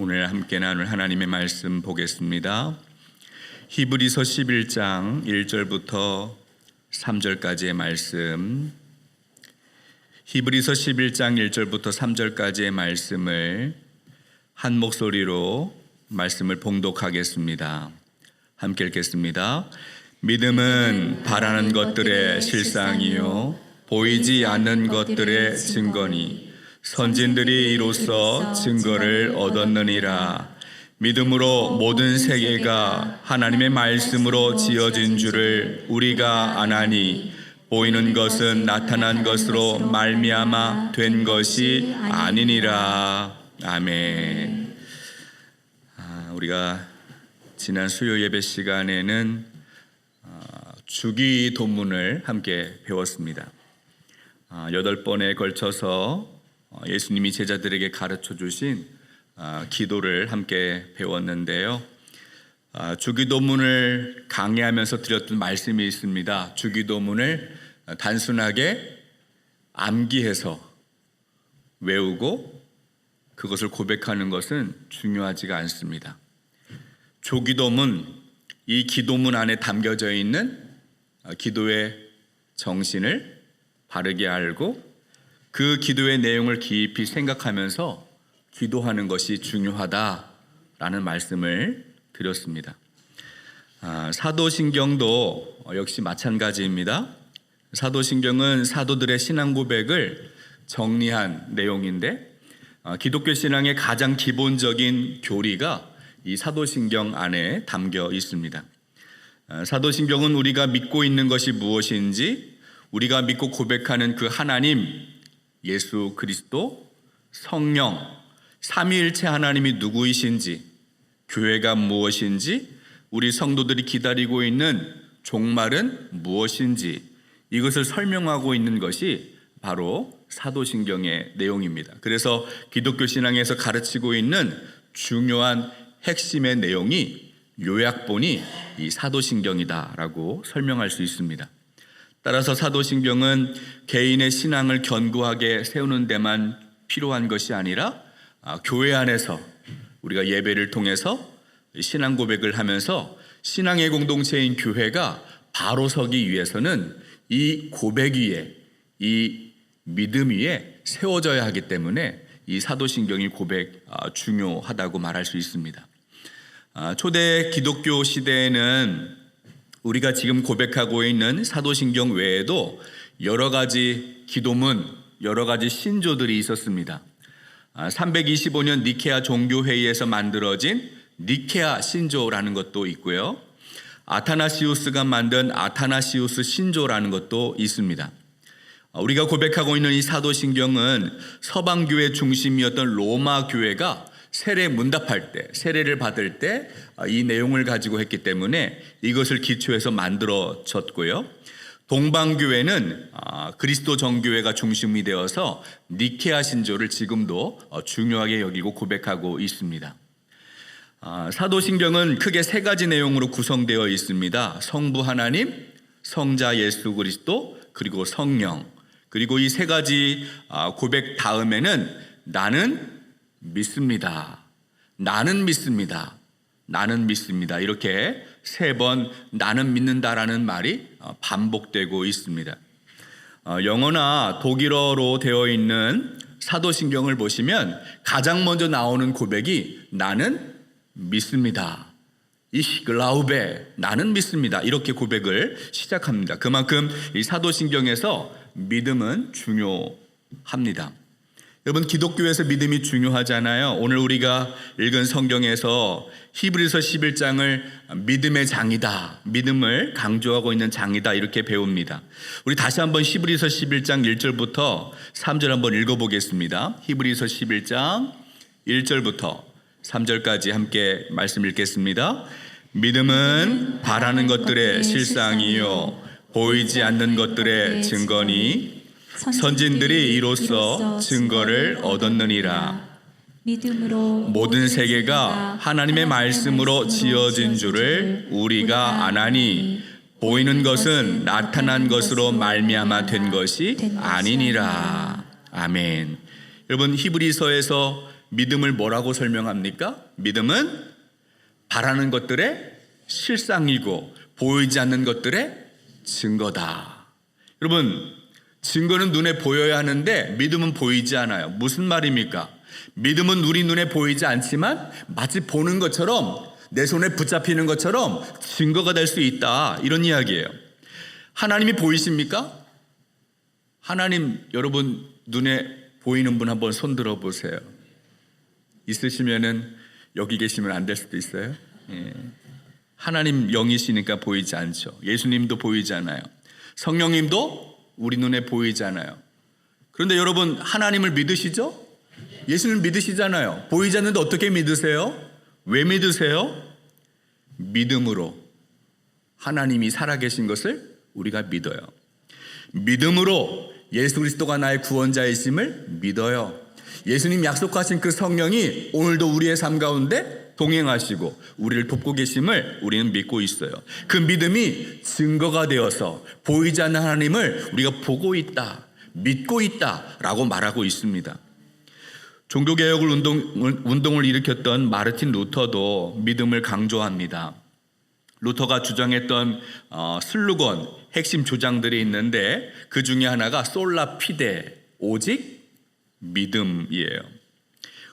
오늘 함께 나눌 하나님의 말씀 보겠습니다. 히브리서 11장 1절부터 3절까지의 말씀. 히브리서 11장 1절부터 3절까지의 말씀을 한 목소리로 말씀을 봉독하겠습니다. 함께 읽겠습니다. 믿음은 바라는 것들의 실상이요 보이지 않는 것들의 증거니 선진들이 이로써 증거를 얻었느니라 믿음으로 모든 세계가 하나님의 말씀으로 지어진 줄을 우리가 아나니 보이는 것은 나타난 것으로 말미암아 된 것이 아니니라 아멘. 아, 우리가 지난 수요 예배 시간에는 아, 주기 도문을 함께 배웠습니다. 아, 여덟 번에 걸쳐서 어, 예수님이 제자들에게 가르쳐 주신 아, 기도를 함께 배웠는데요. 아, 주기도문을 강의하면서 드렸던 말씀이 있습니다. 주기도문을 단순하게 암기해서 외우고 그것을 고백하는 것은 중요하지가 않습니다. 조기도문 이 기도문 안에 담겨져 있는 아, 기도의 정신을 바르게 알고 그 기도의 내용을 깊이 생각하면서 기도하는 것이 중요하다라는 말씀을 드렸습니다. 아, 사도신경도 역시 마찬가지입니다. 사도신경은 사도들의 신앙 고백을 정리한 내용인데 아, 기독교 신앙의 가장 기본적인 교리가 이 사도신경 안에 담겨 있습니다. 아, 사도신경은 우리가 믿고 있는 것이 무엇인지 우리가 믿고 고백하는 그 하나님, 예수 그리스도, 성령, 삼위일체 하나님이 누구이신지, 교회가 무엇인지, 우리 성도들이 기다리고 있는 종말은 무엇인지 이것을 설명하고 있는 것이 바로 사도신경의 내용입니다. 그래서 기독교 신앙에서 가르치고 있는 중요한 핵심의 내용이 요약본이 이 사도신경이다라고 설명할 수 있습니다. 따라서 사도신경은 개인의 신앙을 견고하게 세우는 데만 필요한 것이 아니라 아, 교회 안에서 우리가 예배를 통해서 신앙 고백을 하면서 신앙의 공동체인 교회가 바로 서기 위해서는 이 고백 위에 이 믿음 위에 세워져야 하기 때문에 이 사도신경이 고백 아, 중요하다고 말할 수 있습니다. 아, 초대 기독교 시대에는 우리가 지금 고백하고 있는 사도신경 외에도 여러 가지 기도문, 여러 가지 신조들이 있었습니다. 325년 니케아 종교회의에서 만들어진 니케아 신조라는 것도 있고요. 아타나시우스가 만든 아타나시우스 신조라는 것도 있습니다. 우리가 고백하고 있는 이 사도신경은 서방교회 중심이었던 로마 교회가 세례 문답할 때, 세례를 받을 때 이 내용을 가지고 했기 때문에 이것을 기초해서 만들어졌고요. 동방교회는 그리스도 정교회가 중심이 되어서 니케아 신조를 지금도 어, 중요하게 여기고 고백하고 있습니다. 사도신경은 크게 세 가지 내용으로 구성되어 있습니다. 성부 하나님, 성자 예수 그리스도, 그리고 성령. 그리고 이 세 가지 고백 다음에는 나는 믿습니다. 나는 믿습니다. 나는 믿습니다. 이렇게 세 번 나는 믿는다라는 말이 어, 반복되고 있습니다. 어, 영어나 독일어로 되어 있는 사도신경을 보시면 가장 먼저 나오는 고백이 나는 믿습니다. Glaube 나는 믿습니다. 이렇게 고백을 시작합니다. 그만큼 이 사도신경에서 믿음은 중요합니다. 여러분 기독교에서 믿음이 중요하잖아요. 오늘 우리가 읽은 성경에서 히브리서 11장을 믿음의 장이다. 믿음을 강조하고 있는 장이다. 이렇게 배웁니다. 우리 다시 한번 히브리서 11장 1절부터 3절 한번 읽어 보겠습니다. 히브리서 11장 1절부터 3절까지 함께 말씀 읽겠습니다. 믿음은 바라는 것들의 실상이요 보이지 않는 것들의 증거니 선진들이 이로써 증거를 얻었느니라. 모든 세계가 하나님의 말씀으로 지어진 줄을 우리가 아나니 보이는 것은 나타난 것으로 말미암아 된 것이 아니니라. 아멘. 여러분 히브리서에서 믿음을 뭐라고 설명합니까? 믿음은 바라는 것들의 실상이고 보이지 않는 것들의 증거다. 여러분, 증거는 눈에 보여야 하는데 믿음은 보이지 않아요. 무슨 말입니까? 믿음은 우리 눈에 보이지 않지만 마치 보는 것처럼 내 손에 붙잡히는 것처럼 증거가 될 수 있다. 이런 이야기예요. 하나님이 보이십니까? 하나님 여러분 눈에 보이는 분 한번 손 들어 보세요. 있으시면은 여기 계시면 안 될 수도 있어요. 예. 하나님 영이시니까 보이지 않죠. 예수님도 보이지 않아요. 성령님도 우리 눈에 보이지 않아요. 그런데 여러분 하나님을 믿으시죠? 예수님 믿으시잖아요. 보이지 않는데 어떻게 믿으세요? 왜 믿으세요? 믿음으로 하나님이 살아계신 것을 우리가 믿어요. 믿음으로 예수 그리스도가 나의 구원자이심을 믿어요. 예수님 약속하신 그 성령이 오늘도 우리의 삶 가운데 동행하시고 우리를 돕고 계심을 우리는 믿고 있어요. 그 믿음이 증거가 되어서 보이지 않는 하나님을 우리가 보고 있다, 믿고 있다라고 말하고 있습니다. 종교개혁을 운동, 운동을 일으켰던 마르틴 루터도 믿음을 강조합니다. 루터가 주장했던 어, 슬루건 핵심 주장들이 있는데 그 중에 하나가 솔라 피데 오직 믿음이에요.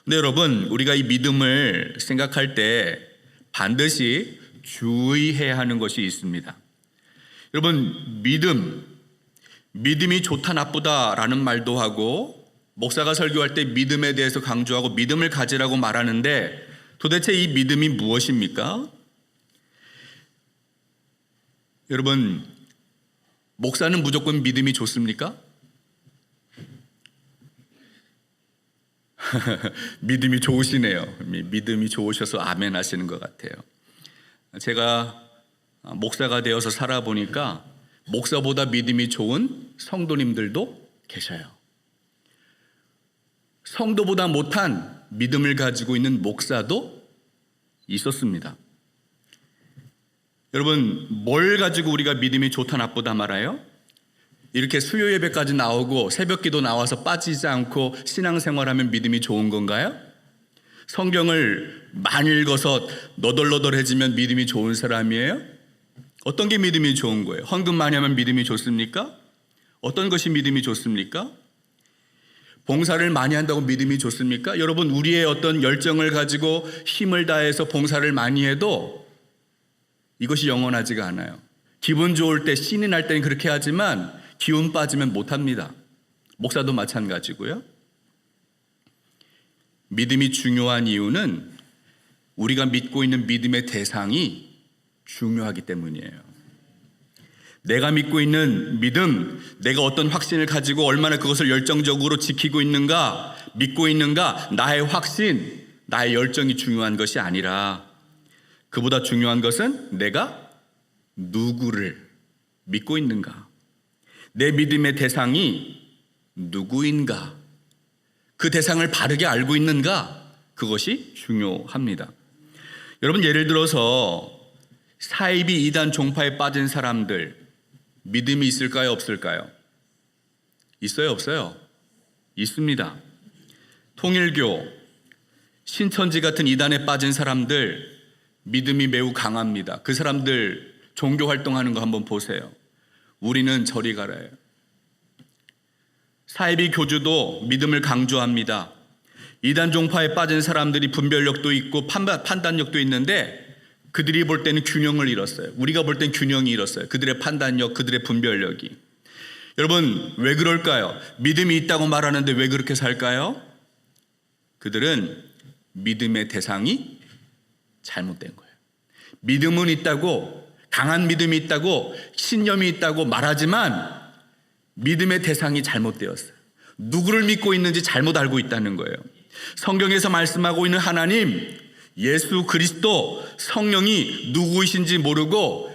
근데 여러분 우리가 이 믿음을 생각할 때 반드시 주의해야 하는 것이 있습니다. 여러분 믿음 믿음이 좋다 나쁘다라는 말도 하고 목사가 설교할 때 믿음에 대해서 강조하고 믿음을 가지라고 말하는데 도대체 이 믿음이 무엇입니까? 여러분, 목사는 무조건 믿음이 좋습니까? 믿음이 좋으시네요. 믿음이 좋으셔서 아멘 하시는 것 같아요. 제가 목사가 되어서 살아보니까 목사보다 믿음이 좋은 성도님들도 계셔요. 성도보다 못한 믿음을 가지고 있는 목사도 있었습니다. 여러분, 뭘 가지고 우리가 믿음이 좋다 나쁘다 말아요? 이렇게 수요 예배까지 나오고 새벽 기도 나와서 빠지지 않고 신앙생활하면 믿음이 좋은 건가요? 성경을 많이 읽어서 너덜너덜해지면 믿음이 좋은 사람이에요? 어떤 게 믿음이 좋은 거예요? 헌금 많이 하면 믿음이 좋습니까? 어떤 것이 믿음이 좋습니까? 봉사를 많이 한다고 믿음이 좋습니까? 여러분, 우리의 어떤 열정을 가지고 힘을 다해서 봉사를 많이 해도 이것이 영원하지가 않아요. 기분 좋을 때 신이 날 때는 그렇게 하지만 기운 빠지면 못 합니다. 목사도 마찬가지고요. 믿음이 중요한 이유는 우리가 믿고 있는 믿음의 대상이 중요하기 때문이에요. 내가 믿고 있는 믿음, 내가 어떤 확신을 가지고 얼마나 그것을 열정적으로 지키고 있는가, 믿고 있는가, 나의 확신, 나의 열정이 중요한 것이 아니라 그보다 중요한 것은 내가 누구를 믿고 있는가, 내 믿음의 대상이 누구인가, 그 대상을 바르게 알고 있는가, 그것이 중요합니다. 여러분, 예를 들어서 사이비 이단 종파에 빠진 사람들, 믿음이 있을까요? 없을까요? 있어요? 없어요? 있습니다. 통일교, 신천지 같은 이단에 빠진 사람들 믿음이 매우 강합니다. 그 사람들 종교 활동하는 거 한번 보세요. 우리는 저리 가라요. 사이비 교주도 믿음을 강조합니다. 이단 종파에 빠진 사람들이 분별력도 있고 판단력도 있는데 그들이 볼 때는 균형을 잃었어요. 우리가 볼 땐 균형이 잃었어요. 그들의 판단력, 그들의 분별력이. 여러분, 왜 그럴까요? 믿음이 있다고 말하는데 왜 그렇게 살까요? 그들은 믿음의 대상이 잘못된 거예요. 믿음은 있다고, 강한 믿음이 있다고, 신념이 있다고 말하지만 믿음의 대상이 잘못되었어요. 누구를 믿고 있는지 잘못 알고 있다는 거예요. 성경에서 말씀하고 있는 하나님, 예수 그리스도 성령이 누구이신지 모르고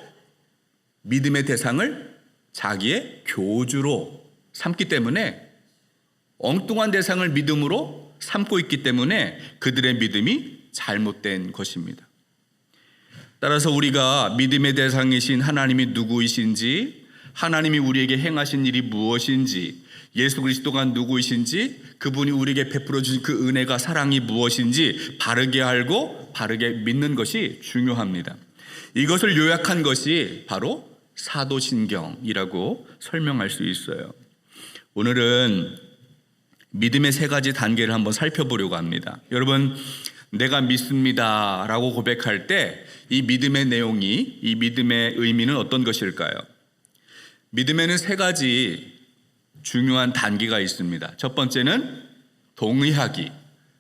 믿음의 대상을 자기의 교주로 삼기 때문에 엉뚱한 대상을 믿음으로 삼고 있기 때문에 그들의 믿음이 잘못된 것입니다. 따라서 우리가 믿음의 대상이신 하나님이 누구이신지 하나님이 우리에게 행하신 일이 무엇인지 예수 그리스도가 누구이신지 그분이 우리에게 베풀어 주신 그 은혜가 사랑이 무엇인지 바르게 알고 바르게 믿는 것이 중요합니다. 이것을 요약한 것이 바로 사도신경이라고 설명할 수 있어요. 오늘은 믿음의 세 가지 단계를 한번 살펴보려고 합니다. 여러분, 내가 믿습니다 라고 고백할 때 이 믿음의 내용이 이 믿음의 의미는 어떤 것일까요? 믿음에는 세 가지 중요한 단계가 있습니다. 첫 번째는 동의하기,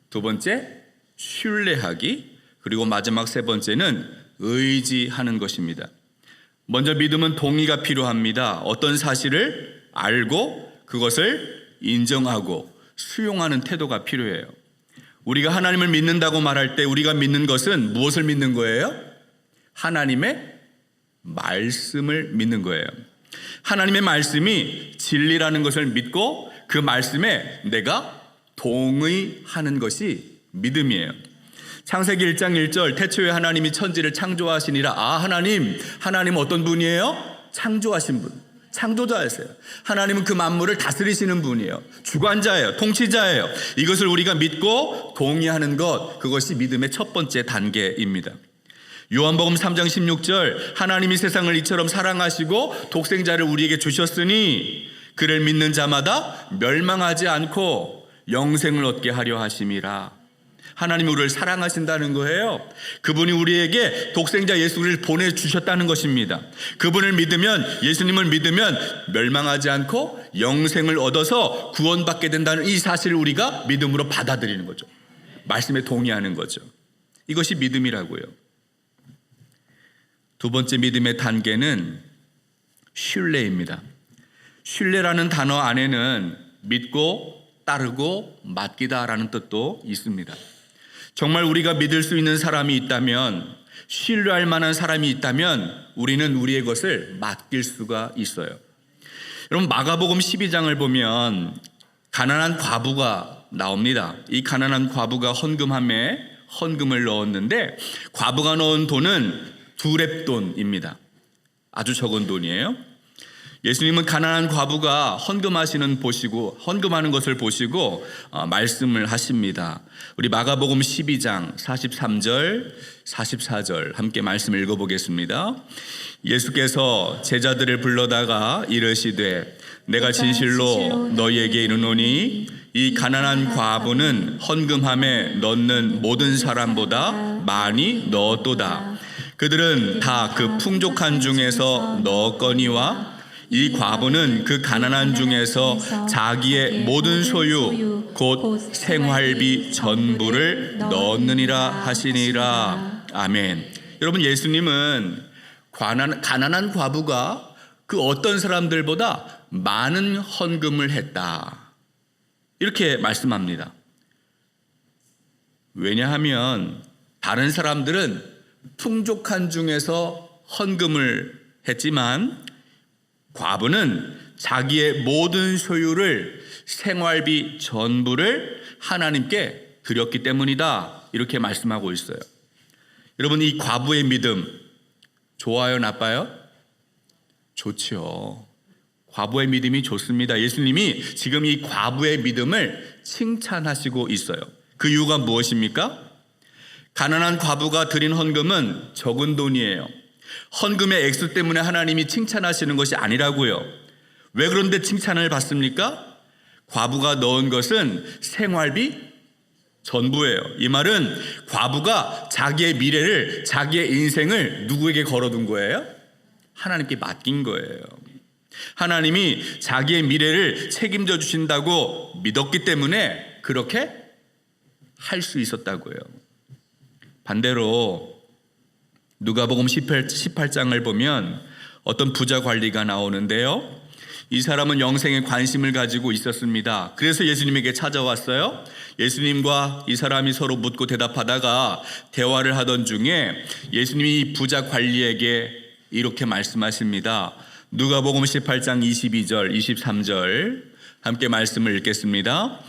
두 번째 신뢰하기, 그리고 마지막 세 번째는 의지하는 것입니다. 먼저 믿음은 동의가 필요합니다. 어떤 사실을 알고 그것을 인정하고 수용하는 태도가 필요해요. 우리가 하나님을 믿는다고 말할 때 우리가 믿는 것은 무엇을 믿는 거예요? 하나님의 말씀을 믿는 거예요. 하나님의 말씀이 진리라는 것을 믿고 그 말씀에 내가 동의하는 것이 믿음이에요. 창세기 1장 1절 태초에 하나님이 천지를 창조하시니라 아 하나님 하나님 어떤 분이에요? 창조하신 분 창조자였어요. 하나님은 그 만물을 다스리시는 분이에요. 주관자예요. 통치자예요. 이것을 우리가 믿고 동의하는 것 그것이 믿음의 첫 번째 단계입니다. 요한복음 3장 16절 하나님이 세상을 이처럼 사랑하시고 독생자를 우리에게 주셨으니 그를 믿는 자마다 멸망하지 않고 영생을 얻게 하려 하심이라. 하나님이 우리를 사랑하신다는 거예요. 그분이 우리에게 독생자 예수를 보내주셨다는 것입니다. 그분을 믿으면, 예수님을 믿으면 멸망하지 않고 영생을 얻어서 구원받게 된다는 이 사실을 우리가 믿음으로 받아들이는 거죠. 말씀에 동의하는 거죠. 이것이 믿음이라고요. 두 번째 믿음의 단계는 신뢰입니다. 신뢰라는 단어 안에는 믿고 따르고 맡기다라는 뜻도 있습니다. 정말 우리가 믿을 수 있는 사람이 있다면 신뢰할 만한 사람이 있다면 우리는 우리의 것을 맡길 수가 있어요. 여러분 마가복음 12장을 보면 가난한 과부가 나옵니다. 이 가난한 과부가 헌금함에 헌금을 넣었는데 과부가 넣은 돈은 두 랩돈입니다. 아주 적은 돈이에요. 예수님은 가난한 과부가 헌금하시는 보시고 헌금하는 것을 보시고 어, 말씀을 하십니다. 우리 마가복음 12장 43절 44절 함께 말씀을 읽어 보겠습니다. 예수께서 제자들을 불러다가 이르시되 내가 진실로 너희에게 이르노니 이 가난한 과부는 헌금함에 넣는 모든 사람보다 많이 넣었도다. 그들은 다 그 풍족한 중에서 넣었거니와 이 과부는 그 가난한 중에서 자기의 모든 소유 곧 생활비 전부를 넣느니라 하시니라 아멘. 여러분 예수님은 가난, 가난한 과부가 그 어떤 사람들보다 많은 헌금을 했다. 이렇게 말씀합니다. 왜냐하면 다른 사람들은 풍족한 중에서 헌금을 했지만 과부는 자기의 모든 소유를 생활비 전부를 하나님께 드렸기 때문이다. 이렇게 말씀하고 있어요. 여러분 이 과부의 믿음 좋아요, 나빠요? 좋죠. 과부의 믿음이 좋습니다. 예수님이 지금 이 과부의 믿음을 칭찬하시고 있어요. 그 이유가 무엇입니까? 가난한 과부가 드린 헌금은 적은 돈이에요. 헌금의 액수 때문에 하나님이 칭찬하시는 것이 아니라고요. 왜 그런데 칭찬을 받습니까? 과부가 넣은 것은 생활비 전부예요. 이 말은 과부가 자기의 미래를, 자기의 인생을 누구에게 걸어둔 거예요? 하나님께 맡긴 거예요. 하나님이 자기의 미래를 책임져 주신다고 믿었기 때문에 그렇게 할 수 있었다고요. 반대로 누가복음 18, 18장을 보면 어떤 부자 관리가 나오는데요. 이 사람은 영생에 관심을 가지고 있었습니다. 그래서 예수님에게 찾아왔어요. 예수님과 이 사람이 서로 묻고 대답하다가 대화를 하던 중에 예수님이 부자 관리에게 이렇게 말씀하십니다. 누가복음 18장 22절, 23절 함께 말씀을 읽겠습니다.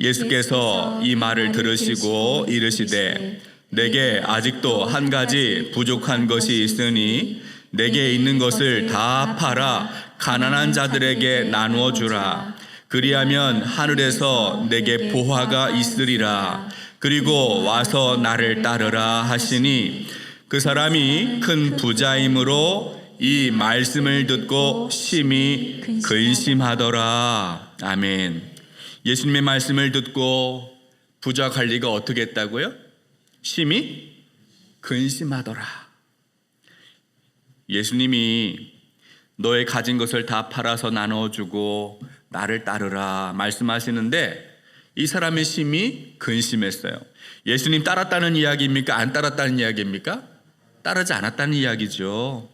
예수께서 이 말을 들으시고 이르시되 내게 아직도 한 가지 부족한 것이 있으니 내게 있는 것을 다 팔아 가난한 자들에게 나누어 주라. 그리하면 하늘에서 내게 보화가 있으리라. 그리고 와서 나를 따르라 하시니 그 사람이 큰 부자이므로 이 말씀을 듣고 심히 근심하더라. 아멘. 예수님의 말씀을 듣고 부자 관리가 어떻게 했다고요? 심히 근심하더라. 예수님이 너의 가진 것을 다 팔아서 나눠주고 나를 따르라 말씀하시는데 이 사람의 심히 근심했어요. 예수님 따랐다는 이야기입니까? 안 따랐다는 이야기입니까? 따르지 않았다는 이야기죠.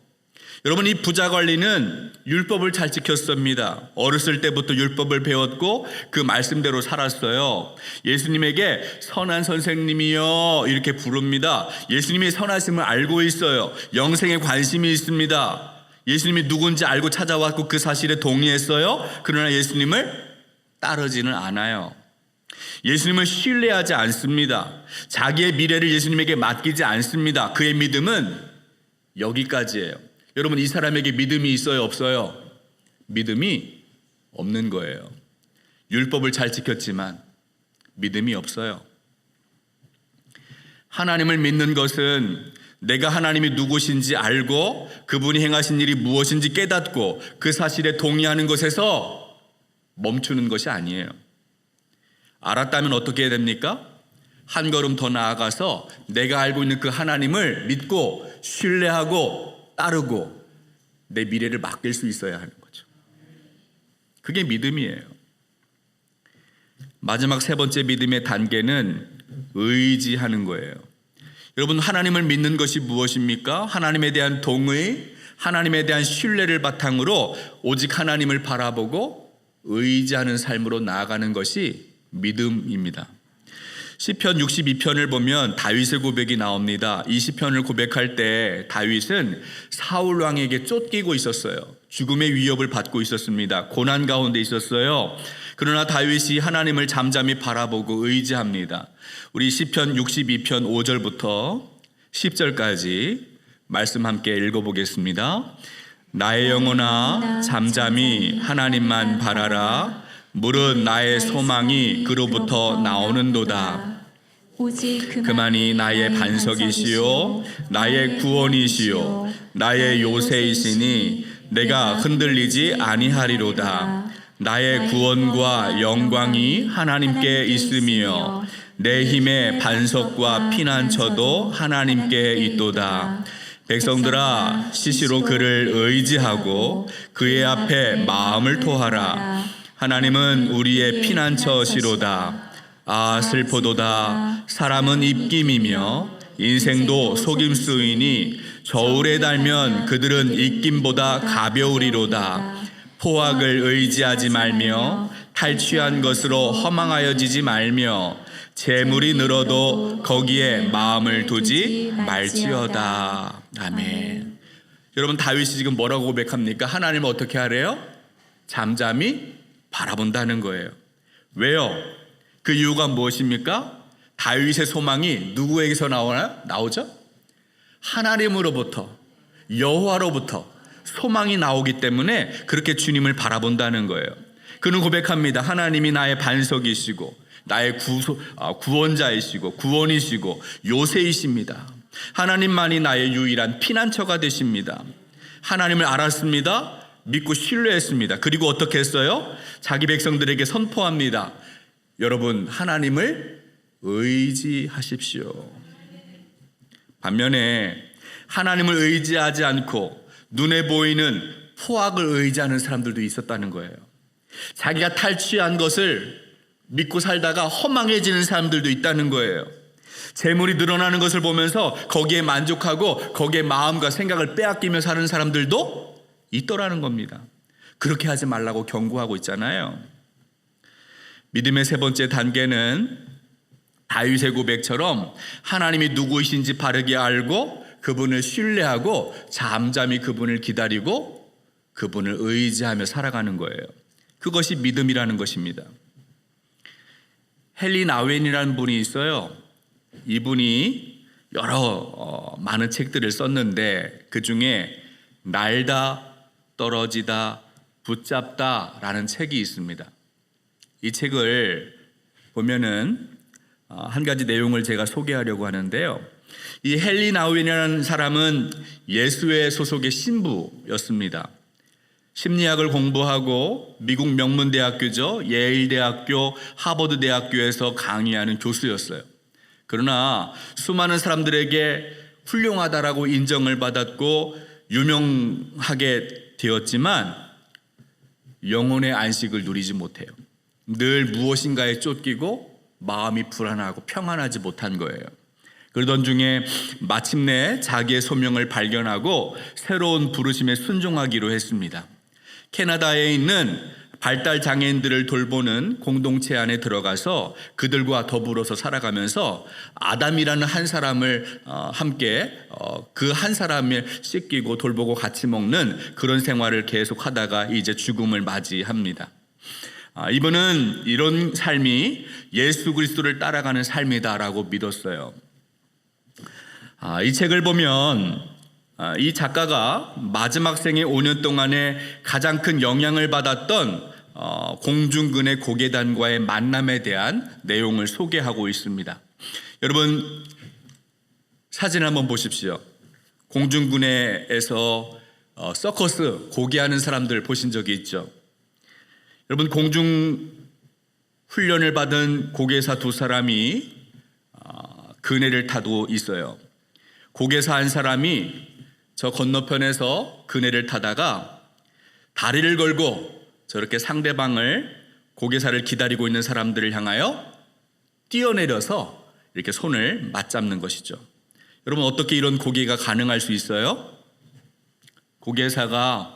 여러분 이 부자 관리는 율법을 잘 지켰습니다. 어렸을 때부터 율법을 배웠고 그 말씀대로 살았어요. 예수님에게 선한 선생님이요 이렇게 부릅니다. 예수님이 선하심을 알고 있어요. 영생에 관심이 있습니다. 예수님이 누군지 알고 찾아왔고 그 사실에 동의했어요. 그러나 예수님을 따르지는 않아요. 예수님을 신뢰하지 않습니다. 자기의 미래를 예수님에게 맡기지 않습니다. 그의 믿음은 여기까지예요. 여러분 이 사람에게 믿음이 있어요, 없어요? 믿음이 없는 거예요. 율법을 잘 지켰지만 믿음이 없어요. 하나님을 믿는 것은 내가 하나님이 누구신지 알고 그분이 행하신 일이 무엇인지 깨닫고 그 사실에 동의하는 것에서 멈추는 것이 아니에요. 알았다면 어떻게 해야 됩니까? 한 걸음 더 나아가서 내가 알고 있는 그 하나님을 믿고 신뢰하고 따르고 내 미래를 맡길 수 있어야 하는 거죠. 그게 믿음이에요. 마지막 세 번째 믿음의 단계는 의지하는 거예요. 여러분 하나님을 믿는 것이 무엇입니까? 하나님에 대한 동의, 하나님에 대한 신뢰를 바탕으로 오직 하나님을 바라보고 의지하는 삶으로 나아가는 것이 믿음입니다. 시편 62편을 보면 다윗의 고백이 나옵니다. 이 시편을 고백할 때 다윗은 사울 왕에게 쫓기고 있었어요. 죽음의 위협을 받고 있었습니다. 고난 가운데 있었어요. 그러나 다윗이 하나님을 잠잠히 바라보고 의지합니다. 우리 시편 62편 5절부터 10절까지 말씀 함께 읽어 보겠습니다. 나의 영혼아 잠잠히 하나님만 바라라. 물은 나의 소망이 그로부터 나오는도다. 오직 그만이 나의 반석이시요 나의 구원이시요 나의 요새이시니 내가 흔들리지 아니하리로다. 나의 구원과 영광이 하나님께 있으며 내 힘의 반석과 피난처도 하나님께 있도다. 백성들아 시시로 그를 의지하고 그의 앞에 마음을 토하라. 하나님은 우리의 피난처시로다. 아 슬퍼도다. 사람은 입김이며 인생도 속임수이니 저울에 달면 그들은 입김보다 가벼우리로다. 포악을 의지하지 말며 탈취한 것으로 허망하여지지 말며 재물이 늘어도 거기에 마음을 두지 말지어다. 아멘. 여러분 다윗이 지금 뭐라고 고백합니까? 하나님을 어떻게 하래요? 잠잠히 바라본다는 거예요. 왜요? 그 이유가 무엇입니까? 다윗의 소망이 누구에게서 나오나? 나오죠? 하나님으로부터 여호와로부터 소망이 나오기 때문에 그렇게 주님을 바라본다는 거예요. 그는 고백합니다. 하나님이 나의 반석이시고 나의 구소, 아, 구원자이시고 구원이시고 요새이십니다. 하나님만이 나의 유일한 피난처가 되십니다. 하나님을 알았습니다. 믿고 신뢰했습니다. 그리고 어떻게 했어요? 자기 백성들에게 선포합니다. 여러분, 하나님을 의지하십시오. 반면에 하나님을 의지하지 않고 눈에 보이는 포악을 의지하는 사람들도 있었다는 거예요. 자기가 탈취한 것을 믿고 살다가 허망해지는 사람들도 있다는 거예요. 재물이 늘어나는 것을 보면서 거기에 만족하고 거기에 마음과 생각을 빼앗기며 사는 사람들도 있더라는 겁니다. 그렇게 하지 말라고 경고하고 있잖아요. 믿음의 세 번째 단계는 다윗의 고백처럼 하나님이 누구이신지 바르게 알고 그분을 신뢰하고 잠잠히 그분을 기다리고 그분을 의지하며 살아가는 거예요. 그것이 믿음이라는 것입니다. 헨리 나웬이라는 분이 있어요. 이분이 여러 어, 많은 책들을 썼는데 그 중에 날다 떨어지다 붙잡다라는 책이 있습니다. 이 책을 보면은 어, 한 가지 내용을 제가 소개하려고 하는데요. 이 헨리 나우인이라는 사람은 예수회 소속의 신부였습니다. 심리학을 공부하고 미국 명문대학교죠. 예일대학교, 하버드대학교에서 강의하는 교수였어요. 그러나 수많은 사람들에게 훌륭하다라고 인정을 받았고 유명하게 되었지만 영혼의 안식을 누리지 못해요. 늘 무엇인가에 쫓기고 마음이 불안하고 평안하지 못한 거예요. 그러던 중에 마침내 자기의 소명을 발견하고 새로운 부르심에 순종하기로 했습니다. 캐나다에 있는 발달 장애인들을 돌보는 공동체 안에 들어가서 그들과 더불어서 살아가면서 아담이라는 한 사람을 어, 함께 그 한 사람을 씻기고 돌보고 같이 먹는 그런 생활을 계속하다가 이제 죽음을 맞이합니다. 아, 이분은 이런 삶이 예수 그리스도를 따라가는 삶이다라고 믿었어요. 아, 이 책을 보면 아, 이 작가가 마지막 생의 5년 동안에 가장 큰 영향을 받았던 어, 공중근의 고계단과의 만남에 대한 내용을 소개하고 있습니다. 여러분 사진 한번 보십시오. 공중군에서 어, 서커스 고기하는 사람들 보신 적이 있죠. 여러분 공중 훈련을 받은 고개사 두 사람이 어, 그네를 타고 있어요. 고개사 한 사람이 저 건너편에서 그네를 타다가 다리를 걸고 저렇게 상대방을 고개사를 기다리고 있는 사람들을 향하여 뛰어내려서 이렇게 손을 맞잡는 것이죠. 여러분 어떻게 이런 고개가 가능할 수 있어요? 고개사가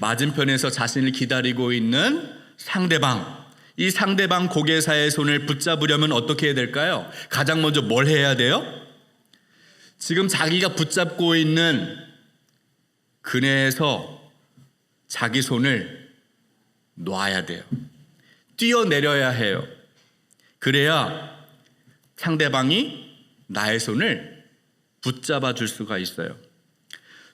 맞은편에서 자신을 기다리고 있는 상대방, 이 상대방 고개사의 손을 붙잡으려면 어떻게 해야 될까요? 가장 먼저 뭘 해야 돼요? 지금 자기가 붙잡고 있는 그네에서 자기 손을 놔야 돼요. 뛰어내려야 해요. 그래야 상대방이 나의 손을 붙잡아 줄 수가 있어요.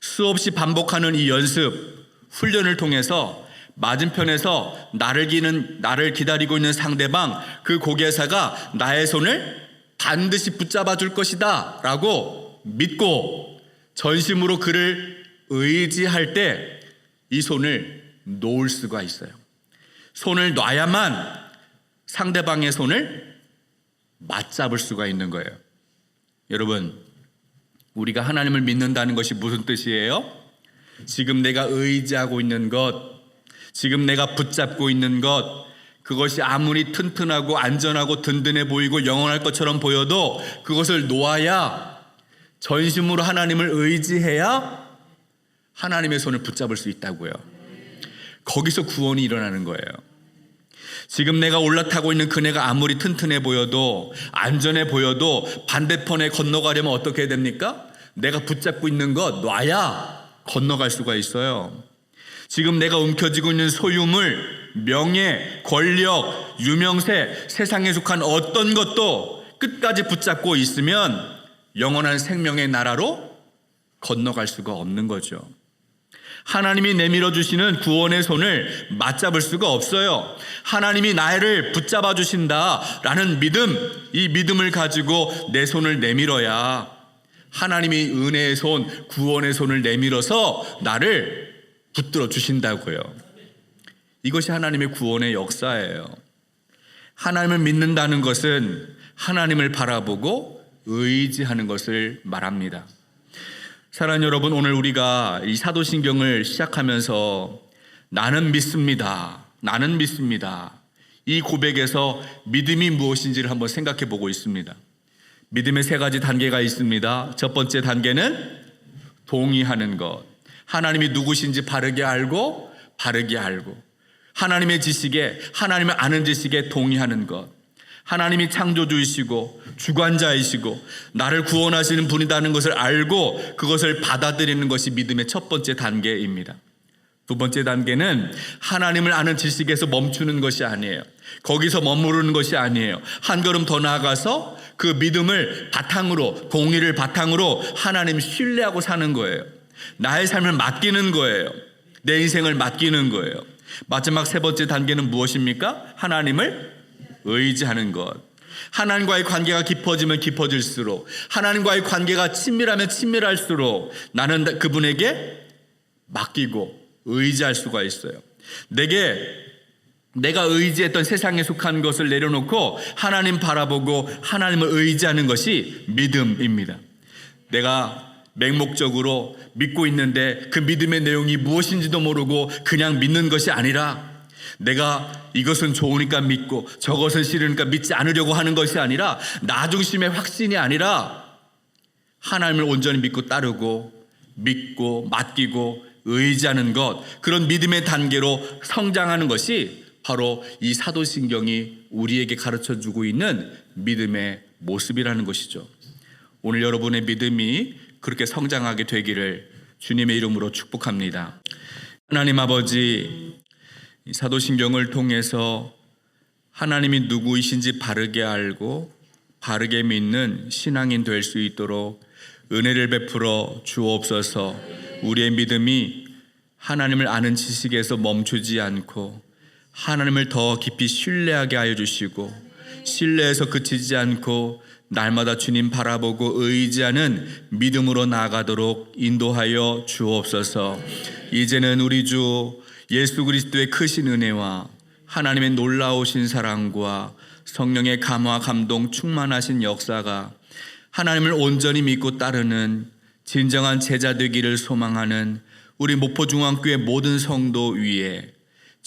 수없이 반복하는 이 연습, 훈련을 통해서 맞은편에서 나를 기는 나를 기다리고 있는 상대방 그 고개사가 나의 손을 반드시 붙잡아 줄 것이다라고 믿고 전심으로 그를 의지할 때 이 손을 놓을 수가 있어요. 손을 놔야만 상대방의 손을 맞잡을 수가 있는 거예요. 여러분, 우리가 하나님을 믿는다는 것이 무슨 뜻이에요? 지금 내가 의지하고 있는 것, 지금 내가 붙잡고 있는 것, 그것이 아무리 튼튼하고 안전하고 든든해 보이고 영원할 것처럼 보여도 그것을 놓아야 전심으로 하나님을 의지해야 하나님의 손을 붙잡을 수 있다고요. 거기서 구원이 일어나는 거예요. 지금 내가 올라타고 있는 그네가 아무리 튼튼해 보여도 안전해 보여도 반대편에 건너가려면 어떻게 해야 됩니까? 내가 붙잡고 있는 것 놔야 건너갈 수가 있어요. 지금 내가 움켜쥐고 있는 소유물, 명예, 권력, 유명세, 세상에 속한 어떤 것도 끝까지 붙잡고 있으면 영원한 생명의 나라로 건너갈 수가 없는 거죠. 하나님이 내밀어 주시는 구원의 손을 맞잡을 수가 없어요. 하나님이 나를 붙잡아 주신다라는 믿음, 이 믿음을 가지고 내 손을 내밀어야 하나님이 은혜의 손, 구원의 손을 내밀어서 나를 붙들어 주신다고요. 이것이 하나님의 구원의 역사예요. 하나님을 믿는다는 것은 하나님을 바라보고 의지하는 것을 말합니다. 사랑하는 여러분, 오늘 우리가 이 사도신경을 시작하면서 나는 믿습니다. 나는 믿습니다. 이 고백에서 믿음이 무엇인지를 한번 생각해 보고 있습니다. 믿음의 세 가지 단계가 있습니다. 첫 번째 단계는 동의하는 것. 하나님이 누구신지 바르게 알고, 바르게 알고. 하나님의 지식에, 하나님을 아는 지식에 동의하는 것. 하나님이 창조주이시고 주관자이시고 나를 구원하시는 분이라는 것을 알고 그것을 받아들이는 것이 믿음의 첫 번째 단계입니다. 두 번째 단계는 하나님을 아는 지식에서 멈추는 것이 아니에요. 거기서 머무르는 것이 아니에요. 한 걸음 더 나아가서 그 믿음을 바탕으로, 동의를 바탕으로 하나님 신뢰하고 사는 거예요. 나의 삶을 맡기는 거예요. 내 인생을 맡기는 거예요. 마지막 세 번째 단계는 무엇입니까? 하나님을 의지하는 것. 하나님과의 관계가 깊어지면 깊어질수록 하나님과의 관계가 친밀하면 친밀할수록 나는 그분에게 맡기고 의지할 수가 있어요. 내게 내가 의지했던 세상에 속한 것을 내려놓고 하나님 바라보고 하나님을 의지하는 것이 믿음입니다. 내가 맹목적으로 믿고 있는데 그 믿음의 내용이 무엇인지도 모르고 그냥 믿는 것이 아니라 내가 이것은 좋으니까 믿고 저것은 싫으니까 믿지 않으려고 하는 것이 아니라 나 중심의 확신이 아니라 하나님을 온전히 믿고 따르고 믿고 맡기고 의지하는 것 그런 믿음의 단계로 성장하는 것이 바로 이 사도신경이 우리에게 가르쳐 주고 있는 믿음의 모습이라는 것이죠. 오늘 여러분의 믿음이 그렇게 성장하게 되기를 주님의 이름으로 축복합니다. 하나님 아버지 이 사도신경을 통해서 하나님이 누구이신지 바르게 알고 바르게 믿는 신앙인 될 수 있도록 은혜를 베풀어 주옵소서. 우리의 믿음이 하나님을 아는 지식에서 멈추지 않고 하나님을 더 깊이 신뢰하게 하여 주시고 신뢰에서 그치지 않고 날마다 주님 바라보고 의지하는 믿음으로 나아가도록 인도하여 주옵소서. 이제는 우리 주 예수 그리스도의 크신 은혜와 하나님의 놀라우신 사랑과 성령의 감화 감동 충만하신 역사가 하나님을 온전히 믿고 따르는 진정한 제자 되기를 소망하는 우리 목포중앙교회 모든 성도 위에